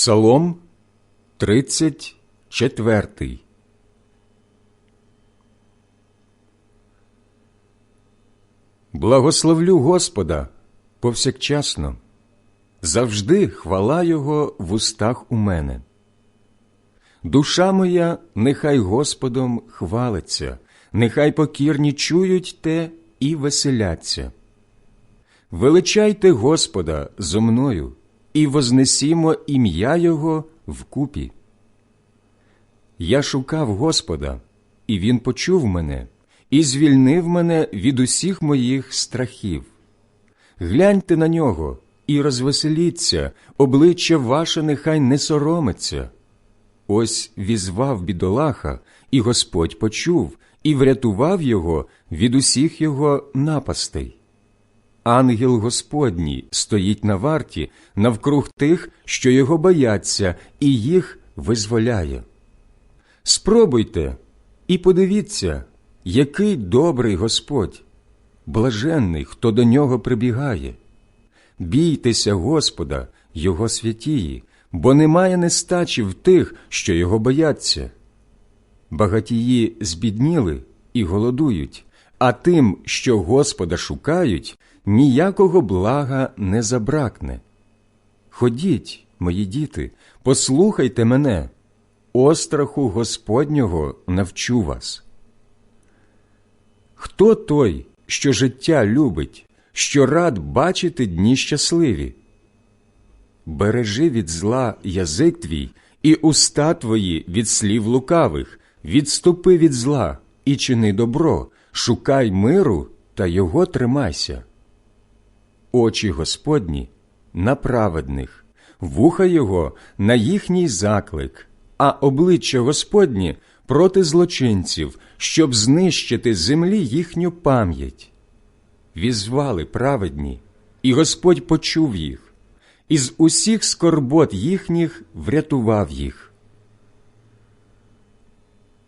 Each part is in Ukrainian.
Псалом 34 Благословлю Господа повсякчасно, завжди хвала Його в устах у мене. Душа моя нехай Господом хвалиться, нехай покірні чують те і веселяться. Величайте Господа зо мною і вознесімо ім'я Його вкупі. Я шукав Господа, і Він почув мене і звільнив мене від усіх моїх страхів. Гляньте на нього і розвеселіться, обличчя ваше нехай не соромиться. Ось візвав бідолаха, і Господь почув і врятував його від усіх його напастей. Ангел Господній стоїть на варті навкруг тих, що його бояться, і їх визволяє. Спробуйте і подивіться, який добрий Господь, блаженний, хто до нього прибігає. Бійтеся Господа, Його святії, бо немає нестачі в тих, що його бояться. Багатії збідніли і голодують, а тим, що Господа шукають, ніякого блага не забракне. Ходіть, мої діти, послухайте мене, остраху Господнього навчу вас. Хто той, що життя любить, що рад бачити дні щасливі? Бережи від зла язик твій і уста твої від слів лукавих, відступи від зла і чини добро, шукай миру та його тримайся. Очі Господні на праведних, вуха Його на їхній заклик, а обличчя Господні проти злочинців, щоб знищити землі їхню пам'ять. Візвали праведні, і Господь почув їх, із усіх скорбот їхніх врятував їх.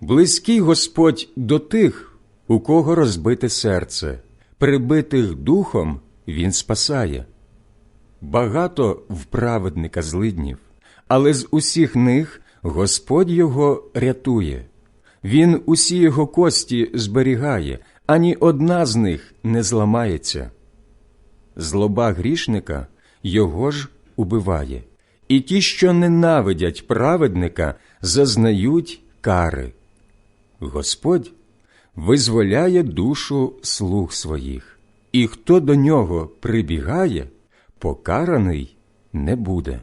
Близький Господь до тих, у кого розбите серце, прибитих духом Він спасає. Багато в праведника злиднів, але з усіх них Господь його рятує. Він усі його кості зберігає, ані одна з них не зламається. Злоба грішника його ж убиває, і ті, що ненавидять праведника, зазнають кари. Господь визволяє душу слуг своїх, і хто до нього прибігає, покараний не буде.